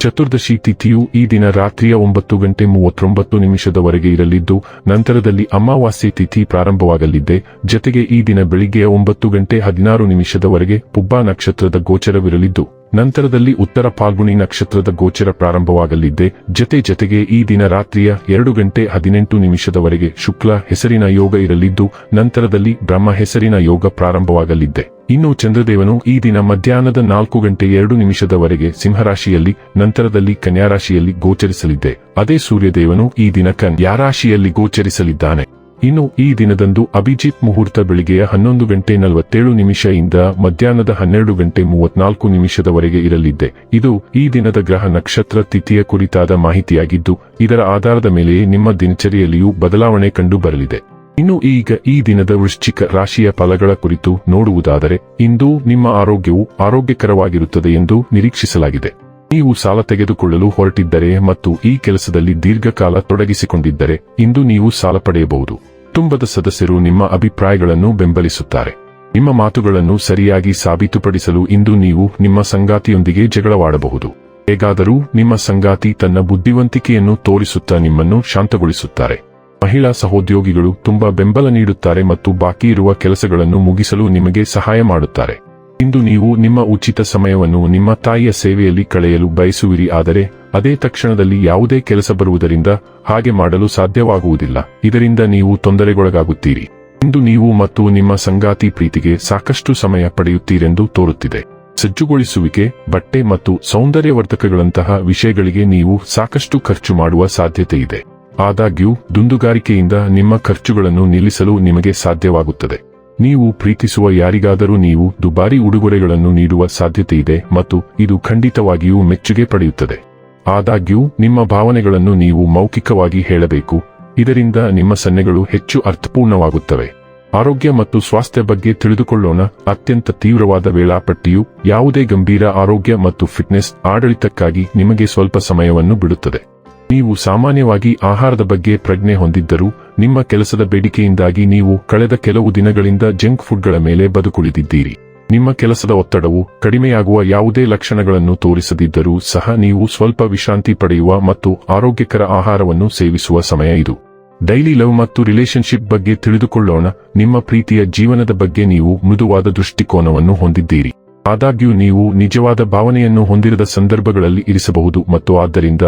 ಚತುರ್ದಶಿ ತಿಥಿಯು ಈ ದಿನ ರಾತ್ರಿಯ ಒಂಬತ್ತು ಗಂಟೆ ಮೂವತ್ತೊಂಬತ್ತು ನಿಮಿಷದವರೆಗೆ ಇರಲಿದ್ದು, ನಂತರದಲ್ಲಿ ಅಮಾವಾಸ್ಯೆ ತಿಥಿ ಪ್ರಾರಂಭವಾಗಲಿದೆ. ಜತೆಗೆ ಈ ದಿನ ಬೆಳಿಗ್ಗೆಯ ಒಂಬತ್ತು ಗಂಟೆ ಹದಿನಾರು ನಿಮಿಷದವರೆಗೆ ಪುಬ್ಬಾ ನಕ್ಷತ್ರದ ಗೋಚರವಿರಲಿದ್ದು, ನಂತರದಲ್ಲಿ ಉತ್ತರ ಫಾಲ್ಗುಣಿ ನಕ್ಷತ್ರದ ಗೋಚರ ಪ್ರಾರಂಭವಾಗಲಿದ್ದೆ ಜತೆ ಜತೆಗೆ ಈ ದಿನ ರಾತ್ರಿಯ ಎರಡು ಗಂಟೆ ಹದಿನೆಂಟು ನಿಮಿಷದವರೆಗೆ ಶುಕ್ಲ ಹೆಸರಿನ ಯೋಗ ಇರಲಿದ್ದು, ನಂತರದಲ್ಲಿ ಬ್ರಹ್ಮ ಹೆಸರಿನ ಯೋಗ ಪ್ರಾರಂಭವಾಗಲಿದೆ. ಇನ್ನು ಚಂದ್ರದೇವನು ಈ ದಿನ ಮಧ್ಯಾಹ್ನದ ನಾಲ್ಕು ಗಂಟೆ ಎರಡು ನಿಮಿಷದವರೆಗೆ ಸಿಂಹರಾಶಿಯಲ್ಲಿ, ನಂತರದಲ್ಲಿ ಕನ್ಯಾರಾಶಿಯಲ್ಲಿ ಗೋಚರಿಸಲಿದ್ದೆ. ಅದೇ ಸೂರ್ಯದೇವನು ಈ ದಿನ ಕನ್ಯಾ ರಾಶಿಯಲ್ಲಿ ಗೋಚರಿಸಲಿದ್ದಾನೆ. ಇನ್ನು ಈ ದಿನದಂದು ಅಭಿಜಿತ್ ಮುಹೂರ್ತ ಬೆಳಿಗ್ಗೆಯ ಹನ್ನೊಂದು ಗಂಟೆ ನಲವತ್ತೇಳು ನಿಮಿಷದಿಂದ ಮಧ್ಯಾಹ್ನದ ಹನ್ನೆರಡು ಗಂಟೆ ಮೂವತ್ನಾಲ್ಕು ನಿಮಿಷದವರೆಗೆ ಇರಲಿದ್ದೆ. ಇದು ಈ ದಿನದ ಗ್ರಹ ನಕ್ಷತ್ರ ತಿಥಿಯ ಕುರಿತಾದ ಮಾಹಿತಿಯಾಗಿದ್ದು, ಇದರ ಆಧಾರದ ಮೇಲೆಯೇ ನಿಮ್ಮ ದಿನಚರಿಯಲ್ಲಿಯೂ ಬದಲಾವಣೆ ಕಂಡು ಬರಲಿದೆ ಇನ್ನು ಈಗ ಈ ದಿನದ ವೃಶ್ಚಿಕ ರಾಶಿಯ ಫಲಗಳ ಕುರಿತು ನೋಡುವುದಾದರೆ, ಇಂದು ನಿಮ್ಮ ಆರೋಗ್ಯವು ಆರೋಗ್ಯಕರವಾಗಿರುತ್ತದೆ ಎಂದು ನಿರೀಕ್ಷಿಸಲಾಗಿದೆ. ನೀವು ಸಾಲ ತೆಗೆದುಕೊಳ್ಳಲು ಹೊರಟಿದ್ದರೆ ಮತ್ತು ಈ ಕೆಲಸದಲ್ಲಿ ದೀರ್ಘಕಾಲ ತೊಡಗಿಸಿಕೊಂಡಿದ್ದರೆ, ಇಂದು ನೀವು ಸಾಲ ಪಡೆಯಬಹುದು. ಕುಟುಂಬದ ಸದಸ್ಯರು ನಿಮ್ಮ ಅಭಿಪ್ರಾಯಗಳನ್ನು ಬೆಂಬಲಿಸುತ್ತಾರೆ. ನಿಮ್ಮ ಮಾತುಗಳನ್ನು ಸರಿಯಾಗಿ ಸಾಬೀತುಪಡಿಸಲು ಇಂದು ನೀವು ನಿಮ್ಮ ಸಂಗಾತಿಯೊಂದಿಗೆ ಜಗಳವಾಡಬಹುದು. ಹೇಗಾದರೂ ನಿಮ್ಮ ಸಂಗಾತಿ ತನ್ನ ಬುದ್ಧಿವಂತಿಕೆಯನ್ನು ತೋರಿಸುತ್ತಾ ನಿಮ್ಮನ್ನು ಶಾಂತಗೊಳಿಸುತ್ತಾರೆ. ಮಹಿಳಾ ಸಹೋದ್ಯೋಗಿಗಳು ತುಂಬಾ ಬೆಂಬಲ ನೀಡುತ್ತಾರೆ ಮತ್ತು ಬಾಕಿ ಇರುವ ಕೆಲಸಗಳನ್ನು ಮುಗಿಸಲು ನಿಮಗೆ ಸಹಾಯ ಮಾಡುತ್ತಾರೆ. ಇಂದು ನೀವು ನಿಮ್ಮ ಉಚಿತ ಸಮಯವನ್ನು ನಿಮ್ಮ ತಾಯಿಯ ಸೇವೆಯಲ್ಲಿ ಕಳೆಯಲು ಬಯಸುವಿರಿ, ಆದರೆ ಅದೇ ತಕ್ಷಣದಲ್ಲಿ ಯಾವುದೇ ಕೆಲಸ ಬರುವುದರಿಂದ ಹಾಗೆ ಮಾಡಲು ಸಾಧ್ಯವಾಗುವುದಿಲ್ಲ. ಇದರಿಂದ ನೀವು ತೊಂದರೆಗೊಳಗಾಗುತ್ತೀರಿ. ಇಂದು ನೀವು ಮತ್ತು ನಿಮ್ಮ ಸಂಗಾತಿ ಪ್ರೀತಿಗೆ ಸಾಕಷ್ಟು ಸಮಯ ಪಡೆಯುತ್ತೀರೆಂದು ತೋರುತ್ತಿದೆ. ಸಜ್ಜುಗೊಳಿಸುವಿಕೆ, ಬಟ್ಟೆ ಮತ್ತು ಸೌಂದರ್ಯವರ್ಧಕಗಳಂತಹ ವಿಷಯಗಳಿಗೆ ನೀವು ಸಾಕಷ್ಟು ಖರ್ಚು ಮಾಡುವ ಸಾಧ್ಯತೆ ಇದೆ ಆದಾಗ್ಯೂ, ದುಂದುಗಾರಿಕೆಯಿಂದ ನಿಮ್ಮ ಖರ್ಚುಗಳನ್ನು ನಿಲ್ಲಿಸಲು ನಿಮಗೆ ಸಾಧ್ಯವಾಗುತ್ತದೆ. ನೀವು ಪ್ರೀತಿಸುವ ಯಾರಿಗಾದರೂ ನೀವು ದುಬಾರಿ ಉಡುಗೊರೆಗಳನ್ನು ನೀಡುವ ಸಾಧ್ಯತೆಯಿದೆ ಮತ್ತು ಇದು ಖಂಡಿತವಾಗಿಯೂ ಮೆಚ್ಚುಗೆ ಪಡೆಯುತ್ತದೆ. ಆದಾಗ್ಯೂ, ನಿಮ್ಮ ಭಾವನೆಗಳನ್ನು ನೀವು ಮೌಖಿಕವಾಗಿ ಹೇಳಬೇಕು. ಇದರಿಂದ ನಿಮ್ಮ ಸನ್ನೆಗಳು ಹೆಚ್ಚು ಅರ್ಥಪೂರ್ಣವಾಗುತ್ತವೆ. ಆರೋಗ್ಯ ಮತ್ತು ಸ್ವಾಸ್ಥ್ಯ ಬಗ್ಗೆ ತಿಳಿದುಕೊಳ್ಳೋಣ. ಅತ್ಯಂತ ತೀವ್ರವಾದ ವೇಳಾಪಟ್ಟಿಯು ಯಾವುದೇ ಗಂಭೀರ ಆರೋಗ್ಯ ಮತ್ತು ಫಿಟ್ನೆಸ್ ಆಡಳಿತಕ್ಕಾಗಿ ನಿಮಗೆ ಸ್ವಲ್ಪ ಸಮಯವನ್ನು ಬಿಡುತ್ತದೆ. ನೀವು ಸಾಮಾನ್ಯವಾಗಿ ಆಹಾರದ ಬಗ್ಗೆ ಪ್ರಜ್ಞೆ ಹೊಂದಿದ್ದರೂ, ನಿಮ್ಮ ಕೆಲಸದ ಬೇಡಿಕೆಯಿಂದಾಗಿ ನೀವು ಕಳೆದ ಕೆಲವು ದಿನಗಳಿಂದ ಜಂಕ್ ಫುಡ್ಗಳ ಮೇಲೆ ಬದುಕುಳಿದಿದ್ದೀರಿ. ನಿಮ್ಮ ಕೆಲಸದ ಒತ್ತಡವು ಕಡಿಮೆಯಾಗುವ ಯಾವುದೇ ಲಕ್ಷಣಗಳನ್ನು ತೋರಿಸದಿದ್ದರೂ ಸಹ ನೀವು ಸ್ವಲ್ಪ ವಿಶ್ರಾಂತಿ ಪಡೆಯುವ ಮತ್ತು ಆರೋಗ್ಯಕರ ಆಹಾರವನ್ನು ಸೇವಿಸುವ ಸಮಯ ಇದು. ಡೈಲಿ ಲವ್ ಮತ್ತು ರಿಲೇಶನ್ಶಿಪ್ ಬಗ್ಗೆ ತಿಳಿದುಕೊಳ್ಳೋಣ, ನಿಮ್ಮ ಪ್ರೀತಿಯ ಜೀವನದ ಬಗ್ಗೆ ನೀವು ಮೃದುವಾದ ದೃಷ್ಟಿಕೋನವನ್ನು ಹೊಂದಿದ್ದೀರಿ. ಆದಾಗ್ಯೂ ನೀವು ನಿಜವಾದ ಭಾವನೆಯನ್ನು ಹೊಂದಿರದ ಸಂದರ್ಭಗಳಲ್ಲಿ ಇರಿಸಬಹುದು ಮತ್ತು ಆದ್ದರಿಂದ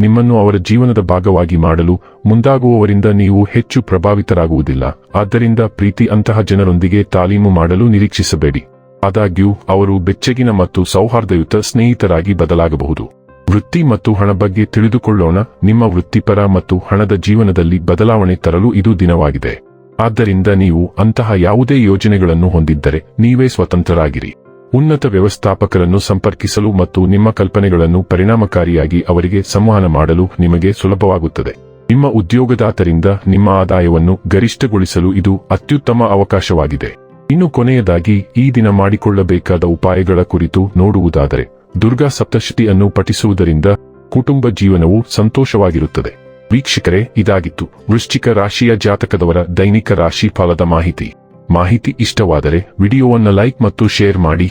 ನಿಮ್ಮನ್ನು ಅವರ ಜೀವನದ ಭಾಗವಾಗಿ ಮಾಡಲು ಮುಂದಾಗುವವರಿಂದ ನೀವು ಹೆಚ್ಚು ಪ್ರಭಾವಿತರಾಗುವುದಿಲ್ಲ. ಆದ್ದರಿಂದ ಪ್ರೀತಿ ಅಂತಹ ಜನರೊಂದಿಗೆ ತಾಲೀಮು ಮಾಡಲು ನಿರೀಕ್ಷಿಸಬೇಡಿ. ಆದಾಗ್ಯೂ, ಅವರು ಬೆಚ್ಚಗಿನ ಮತ್ತು ಸೌಹಾರ್ದಯುತ ಸ್ನೇಹಿತರಾಗಿ ಬದಲಾಗಬಹುದು. ವೃತ್ತಿ ಮತ್ತು ಹಣ ಬಗ್ಗೆ ತಿಳಿದುಕೊಳ್ಳೋಣ. ನಿಮ್ಮ ವೃತ್ತಿಪರ ಮತ್ತು ಹಣದ ಜೀವನದಲ್ಲಿ ಬದಲಾವಣೆ ತರಲು ಇದು ದಿನವಾಗಿದೆ. ಆದ್ದರಿಂದ ನೀವು ಅಂತಹ ಯಾವುದೇ ಯೋಜನೆಗಳನ್ನು ಹೊಂದಿದ್ದರೆ ನೀವೇ ಸ್ವತಂತ್ರರಾಗಿರಿ. ಉನ್ನತ ವ್ಯವಸ್ಥಾಪಕರನ್ನು ಸಂಪರ್ಕಿಸಲು ಮತ್ತು ನಿಮ್ಮ ಕಲ್ಪನೆಗಳನ್ನು ಪರಿಣಾಮಕಾರಿಯಾಗಿ ಅವರಿಗೆ ಸಂವಹನ ಮಾಡಲು ನಿಮಗೆ ಸುಲಭವಾಗುತ್ತದೆ. ನಿಮ್ಮ ಉದ್ಯೋಗದಾತರಿಂದ ನಿಮ್ಮ ಆದಾಯವನ್ನು ಗರಿಷ್ಠಗೊಳಿಸಲು ಇದು ಅತ್ಯುತ್ತಮ ಅವಕಾಶವಾಗಿದೆ. ಇನ್ನು ಕೊನೆಯದಾಗಿ, ಈ ದಿನ ಮಾಡಿಕೊಳ್ಳಬೇಕಾದ ಉಪಾಯಗಳ ಕುರಿತು ನೋಡುವುದಾದರೆ, ದುರ್ಗಾ ಸಪ್ತಶತಿಯನ್ನು ಪಠಿಸುವುದರಿಂದ ಕುಟುಂಬ ಜೀವನವು ಸಂತೋಷವಾಗಿರುತ್ತದೆ. ವೀಕ್ಷಕರೇ, ಇದಾಗಿತ್ತು. ವೃಶ್ಚಿಕ ರಾಶಿಯ ಜಾತಕದವರ ದೈನಿಕ ರಾಶಿ ಫಲದ ಮಾಹಿತಿ. ಮಾಹಿತಿ ಇಷ್ಟವಾದರೆ, ವಿಡಿಯೋವನ್ನು ಲೈಕ್ ಮತ್ತು ಶೇರ್ ಮಾಡಿ.